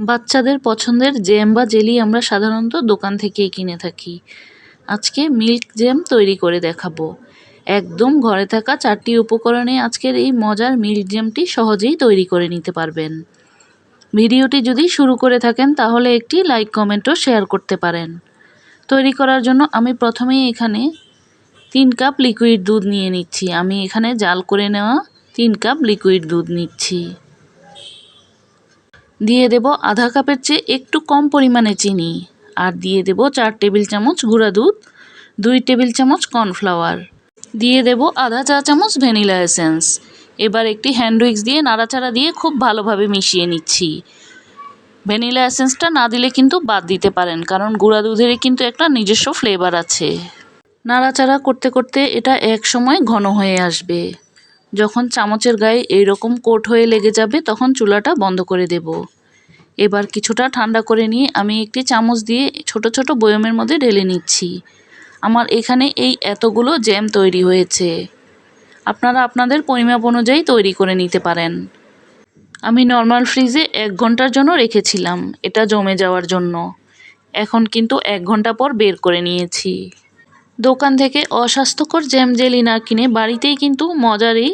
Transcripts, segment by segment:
বাচ্চাদের পছন্দের জ্যাম বা জেলি আমরা সাধারণত দোকান থেকেই কিনে থাকি। আজকে মিল্ক জ্যাম তৈরি করে দেখাবো। একদম ঘরে থাকা চারটি উপকরণে আজকের এই মজার মিল্ক জ্যামটি সহজেই তৈরি করে নিতে পারবেন। ভিডিওটি যদি শুরু করে থাকেন, তাহলে একটি লাইক কমেন্টও শেয়ার করতে পারেন। তৈরি করার জন্য আমি প্রথমেই এখানে তিন কাপ লিকুইড দুধ নিয়ে নিচ্ছি। আমি এখানে জাল করে নেওয়া তিন কাপ লিকুইড দুধ নিচ্ছি। দিয়ে দেব আধা কাপের চেয়ে একটু কম পরিমাণে চিনি আর দিয়ে দেব চার টেবিল চামচ গুঁড়া দুধ, দুই টেবিল চামচ কর্নফ্লাওয়ার। দিয়ে দেব আধা চা চামচ ভ্যানিলা এসেন্স। এবার একটি হ্যান্ড উইক্স দিয়ে নাড়াচাড়া দিয়ে খুব ভালোভাবে মিশিয়ে নিচ্ছি। ভ্যানিলা এসেন্সটা না দিলে কিন্তু বাদ দিতে পারেন, কারণ গুঁড়া দুধেরই কিন্তু একটা নিজস্ব ফ্লেভার আছে। নাড়াচাড়া করতে করতে এটা এক সময় ঘন হয়ে আসবে। যখন চামচের গায়ে এইরকম কোট হয়ে লেগে যাবে, তখন চুলাটা বন্ধ করে দেব। এবার কিছুটা ঠান্ডা করে নিয়ে আমি একটি চামচ দিয়ে ছোট ছোট বয়মের মধ্যে ঢেলে নিচ্ছি। আমার এখানে এই এতগুলো জ্যাম তৈরি হয়েছে। আপনারা আপনাদের পরিমাপ অনুযায়ী তৈরি করে নিতে পারেন। আমি নর্মাল ফ্রিজে এক ঘণ্টার জন্য রেখেছিলাম, এটা জমে যাওয়ার জন্য। এখন কিন্তু এক ঘণ্টা পর বের করে নিয়েছি। দোকান থেকে অস্বাস্থ্যকর জ্যাম জেলি না কিনে বাড়িতেই কিন্তু মজার এই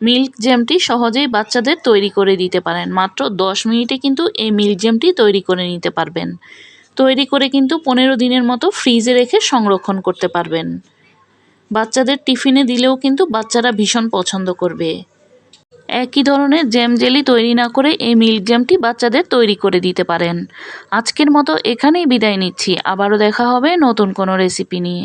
মিল্ক জ্যামটি সহজেই বাচ্চাদের তৈরি করে দিতে পারেন। মাত্র দশ মিনিটে কিন্তু এই মিল্ক জ্যামটি তৈরি করে নিতে পারবেন। তৈরি করে কিন্তু পনেরো দিনের মতো ফ্রিজে রেখে সংরক্ষণ করতে পারবেন। বাচ্চাদের টিফিনে দিলেও কিন্তু বাচ্চারা ভীষণ পছন্দ করবে। একই ধরনের জ্যাম জেলি তৈরি না করে এই মিল্ক জ্যামটি বাচ্চাদের তৈরি করে দিতে পারেন। আজকের মতো এখানেই বিদায় নিচ্ছি। আবারও দেখা হবে নতুন কোনো রেসিপি নিয়ে।